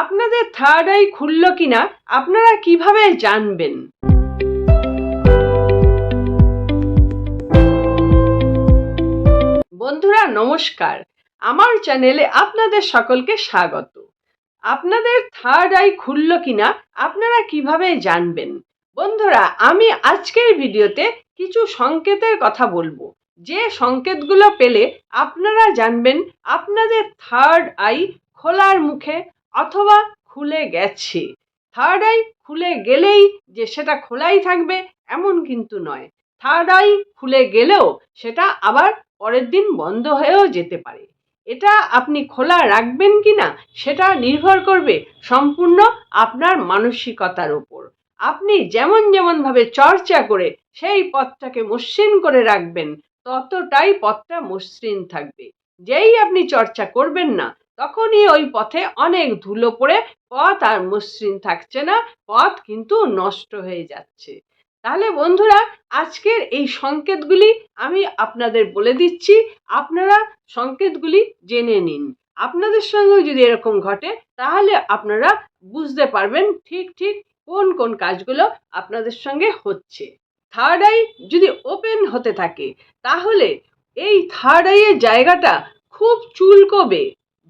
আপনাদের third eye খুলল কিনা, আপনারা কীভাবে জানবেন? বন্ধুরা, নমস্কার। আমার চ্যানেলে আপনাদের সকলকে স্বাগত। আপনাদের থার্ড আই খুলল কিনা, আপনারা কীভাবে জানবেন? বন্ধুরা, আমি আজকের ভিডিওতে কিছু সংকেতের কথা বলব। যে সংকেতগুলো পেলে আপনারা জানবেন, আপনাদের থার্ড আই খোলার মুখে অথবা খুলে গেছে। থার্ড আই খুলে গেলেই যে সেটা খোলাই থাকবে এমন কিন্তু নয়। থার্ড আই খুলে গেলেও সেটা আবার পরের দিন বন্ধ হয়েও যেতে পারে। এটা আপনি খোলা রাখবেন কি না সেটা নির্ভর করবে সম্পূর্ণ আপনার মানসিকতার উপর। আপনি যেমন যেমনভাবে চর্চা করে সেই পথটাকে মসৃণ করে রাখবেন, ততটাই পথটা মসৃণ থাকবে। যেই আপনি চর্চা করবেন না তখনই ওই পথে অনেক ধুলো পড়ে পথ আর মসৃণ থাকছে না, পথ কিন্তু নষ্ট হয়ে যাচ্ছে। তাহলে বন্ধুরা, আজকের এই সংকেতগুলি আমি আপনাদের বলে দিচ্ছি। আপনারা সংকেতগুলি জেনে নিন। আপনাদের সঙ্গেও যদি এরকম ঘটে, তাহলে আপনারা বুঝতে পারবেন ঠিক ঠিক কোন কোন কাজগুলো আপনাদের সঙ্গে হচ্ছে। থার্ড আই যদি ওপেন হতে থাকে, তাহলে এই থার্ড আইয়ের জায়গাটা খুব চুলকবে।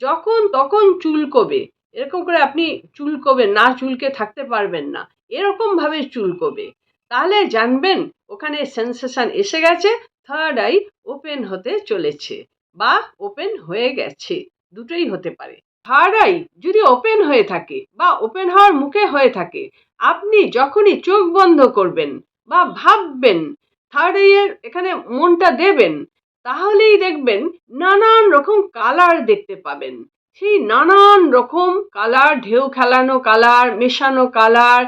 যখন তখন চুলকবে। এরকম করে আপনি চুলকবে না, চুলকে থাকতে পারবেন না। এরকমভাবে চুলকবে। তাহলে জানবেন, ওখানে সেন্সেশন এসে গেছে থার্ড আই ওপেন হতে চলেছে বা ওপেন হয়ে গেছে। দুটোই হতে পারে। থার্ড আই যদি ওপেন হয়ে থাকে বা ওপেন হওয়ার মুখে হয়ে থাকে, আপনি যখনই চোখ বন্ধ করবেন বা ভাববেন থার্ড আইয়ের এখানে মনটা দেবেন তাহলেই দেখবেন নানান রকম কালার দেখতে পাবেন। সেই নানান রকম কালার, ঢেউ খেলানো কালার, মেশানো কালার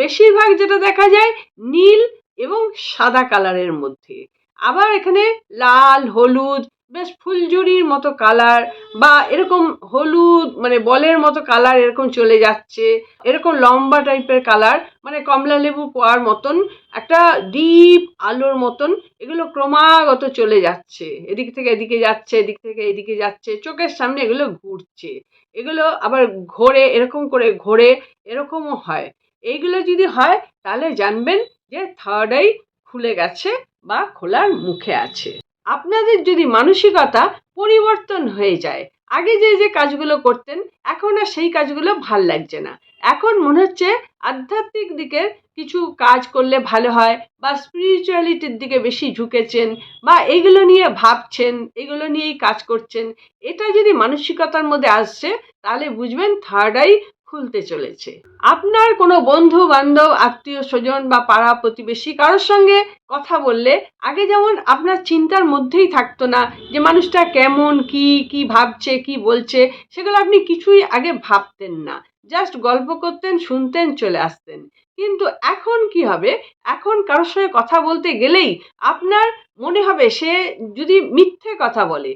বেশিরভাগ যেটা দেখা যায় নীল এবং সাদা কালারের মধ্যে। আবার এখানে লাল, হলুদ বেশ ফুলঝুরির মতো কালার বা এরকম হলুদ মানে বলের মতো কালার এরকম চলে যাচ্ছে। এরকম লম্বা টাইপের কালার মানে কমলা লেবু কোয়ার মতন, একটা ডিপ আলোর মতন, এগুলো ক্রমাগত চলে যাচ্ছে। এদিক থেকে এদিকে যাচ্ছে, এদিক থেকে এদিকে যাচ্ছে, চোখের সামনে এগুলো ঘুরছে। এগুলো আবার ঘোরে, এরকম করে ঘোরে, এরকমও হয়। এইগুলো যদি হয়, তাহলে জানবেন যে থার্ড আই খুলে গেছে বা খোলার মুখে আছে। আপনাদের যদি মানসিকতা পরিবর্তন হয়ে যায়, আগে যে যে কাজগুলো করতেন, এখন আর সেই কাজগুলো ভালো লাগছে না। এখন মনে হচ্ছে আধ্যাত্মিক দিকের কিছু কাজ করলে ভালো হয় বা স্পিরিচুয়ালিটির দিকে বেশি ঝুঁকেছেন বা এইগুলো নিয়ে ভাবছেন, এগুলো নিয়েই কাজ করছেন, এটা যদি মানসিকতার মধ্যে আসছে, তাহলে বুঝবেন থার্ড আই খুলতে চলেছে। আপনার কোনো বন্ধু বান্ধব আত্মীয় স্বজন বা পাড়া প্রতিবেশী কারোর সঙ্গে কথা বললে আগে যেমন আপনার চিন্তার মধ্যেই থাকতো না যে মানুষটা কেমন, কি কি ভাবছে, কি বলছে, সেগুলো আপনি কিছুই আগে ভাবতেন না। জাস্ট গল্প করতেন, শুনতেন, চলে আসতেন। কিন্তু এখন কি হবে? এখন কারোর সঙ্গে কথা বলতে গেলেই আপনার মনে হবে সে যদি মিথ্যে কথা বলে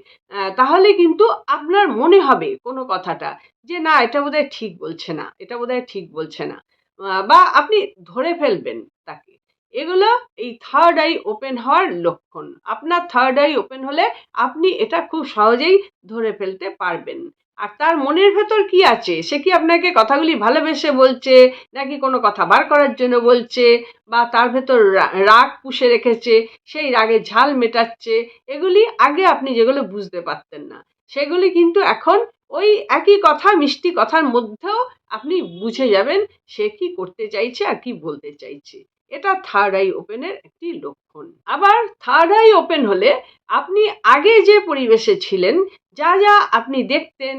তাহলে কিন্তু আপনার মনে হবে কোনো কথাটা যে না, এটা বোধহয় ঠিক বলছে না, এটা বোধহয় ঠিক বলছে না বা আপনি ধরে ফেলবেন তাকে। এগুলো এই থার্ড আই ওপেন হওয়ার লক্ষণ। আপনার থার্ড আই ওপেন হলে আপনি এটা খুব সহজেই ধরে ফেলতে পারবেন। আর তার মনের ভেতর কি আছে? সে কি আপনাকে কথাগুলি ভালোবেসে বলছে, নাকি কোনো কথা বার করার জন্য বলছে, বা তার ভেতর রাগ পুষে রেখেছে, সেই রাগে ঝাল মেটাচ্ছে? এগুলি আগে আপনি যেগুলো বুঝতে পারতেন না। সেগুলি কিন্তু এখন ওই একই কথা, মিষ্টি কথার মধ্যেও আপনি বুঝে যাবেন, সে কি করতে চাইছে আর কি বলতে চাইছে। এটা থার্ড আই ওপেনের একটি লক্ষণ। আবার থার্ড আই ওপেন হলে আপনি আগে যে পরিবেশে ছিলেন, যা যা আপনি দেখতেন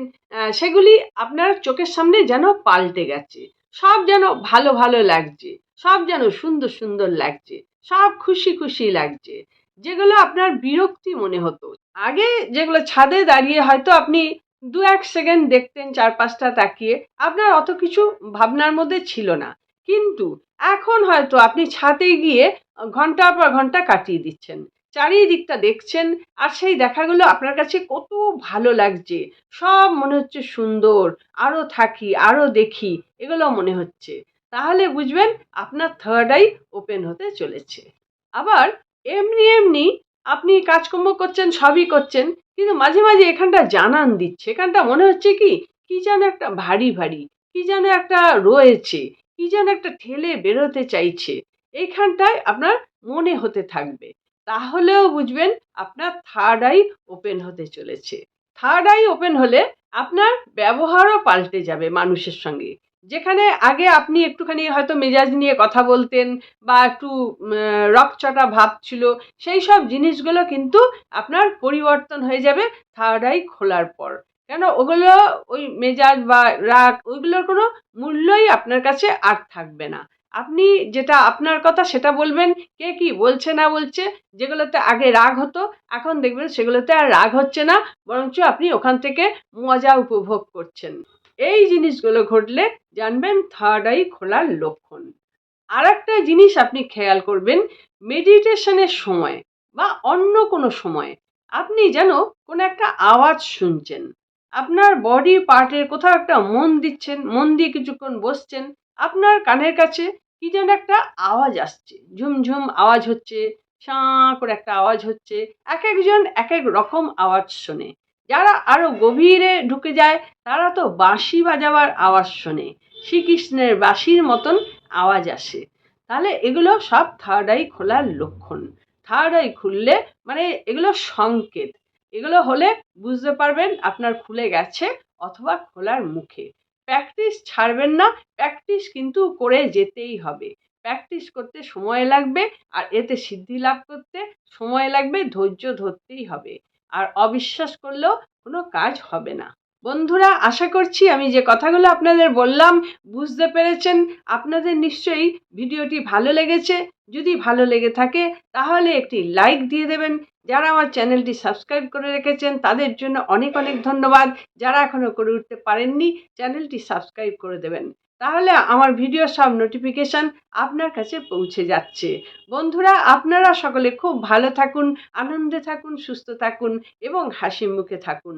সেগুলি আপনার চোখের সামনে যেন পাল্টে গেছে। সব যেন ভালো ভালো লাগছে, সব যেন সুন্দর সুন্দর লাগছে, সব খুশি খুশি লাগছে। যেগুলো আপনার বিরক্তি মনে হতো। আগে যেগুলো ছাদে দাঁড়িয়ে হয়তো আপনি দু এক সেকেন্ড দেখতেন, চার পাঁচটা তাকিয়ে, আপনার অত কিছু ভাবনার মধ্যে ছিল না। কিন্তু এখন হয়তো আপনি ছাদে গিয়ে ঘণ্টার পর ঘণ্টা কাটিয়ে দিচ্ছেন। চারিদিকটা দেখছেন আর সেই দেখাগুলো আপনার কাছে কত ভালো লাগছে। সব মনে হচ্ছে সুন্দর আরও থাকি আরও দেখি, এগুলো মনে হচ্ছে। তাহলে বুঝবেন আপনার থার্ড আই ওপেন হতে চলেছে। আবার এমনি এমনি আপনি কাজকর্ম করছেন, সবই করছেন, কিন্তু মাঝে মাঝে এখানটা জানান দিচ্ছে। এখানটা মনে হচ্ছে কি? কি যেন একটা ভারী ভারী, কি যেন একটা রয়েছে। কি যেন একটা ঠেলে বেরোতে চাইছে। এইখানটায় আপনার মনে হতে থাকবে। তাহলেও বুঝবেন আপনার থার্ড আই ওপেন হতে চলেছে। থার্ড আই ওপেন হলে আপনার ব্যবহারও পাল্টে যাবে মানুষের সঙ্গে। যেখানে আগে আপনি একটুখানি হয়তো মেজাজ নিয়ে কথা বলতেন বা একটু রকচটা ভাব ছিল, সেই সব জিনিসগুলো কিন্তু আপনার পরিবর্তন হয়ে যাবে থার্ড আই খোলার পর। কেন ওগুলো ওই মেজাজ বা রাগ ওইগুলোর কোনো মূল্যই আপনার কাছে আর থাকবে না। আপনি যেটা আপনার কথা সেটা বলবেন, কে কি বলছে না বলছে, যেগুলোতে আগে রাগ হতো, এখন দেখবেন সেগুলোতে আর রাগ হচ্ছে না, বরঞ্চ আপনি ওখান থেকে মজা উপভোগ করছেন। এই জিনিসগুলো ঘটলে জানবেন থার্ড আই খোলার লক্ষণ। আর একটা জিনিস আপনি খেয়াল করবেন মেডিটেশনের সময় বা অন্য কোনো সময় আপনি যেন কোনো একটা আওয়াজ শুনছেন। আপনার বডি পার্টের কোথাও একটা মন দিচ্ছেন, মন দিয়ে কিছুক্ষণ বসছেন, আপনার কানের কাছে কি যেন একটা আওয়াজ আসছে। ঝুমঝুম আওয়াজ হচ্ছে সাঁ করে একটা আওয়াজ হচ্ছে, এক একজন এক এক রকম আওয়াজ শোনে। যারা আরও গভীরে ঢুকে যায়, তারা তো বাঁশি বাজাবার আওয়াজ শোনে। শ্রীকৃষ্ণের বাঁশির মতন আওয়াজ আসে। তাহলে এগুলো সব থার্ড আই খোলার লক্ষণ। থার্ড আই খুললে মানে এগুলো সংকেত। এগুলো হলে বুঝতে পারবেন আপনার খুলে গেছে অথবা খোলার মুখে। প্র্যাকটিস ছাড়বেন না, প্র্যাকটিস কিন্তু করে যেতেই হবে। প্র্যাকটিস করতে সময় লাগবে আর এতে সিদ্ধি লাভ করতে সময় লাগবে, ধৈর্য ধরতেই হবে। আর অবিশ্বাস করলেও কোনো কাজ হবে না। বন্ধুরা, আশা করছি আমি যে কথাগুলো আপনাদের বললাম বুঝতে পেরেছেন। আপনাদের নিশ্চয়ই ভিডিওটি ভালো লেগেছে। যদি ভালো লেগে থাকে, তাহলে একটি লাইক দিয়ে দেবেন। যারা আমার চ্যানেলটি সাবস্ক্রাইব করে রেখেছেন, তাদের জন্য অনেক অনেক ধন্যবাদ। যারা এখনও করে উঠতে পারেননি, চ্যানেলটি সাবস্ক্রাইব করে দেবেন। তাহলে আমার ভিডিও সব নোটিফিকেশান আপনার কাছে পৌঁছে যাচ্ছে। বন্ধুরা, আপনারা সকলে খুব ভালো থাকুন, আনন্দে থাকুন, সুস্থ থাকুন এবং হাসি মুখে থাকুন।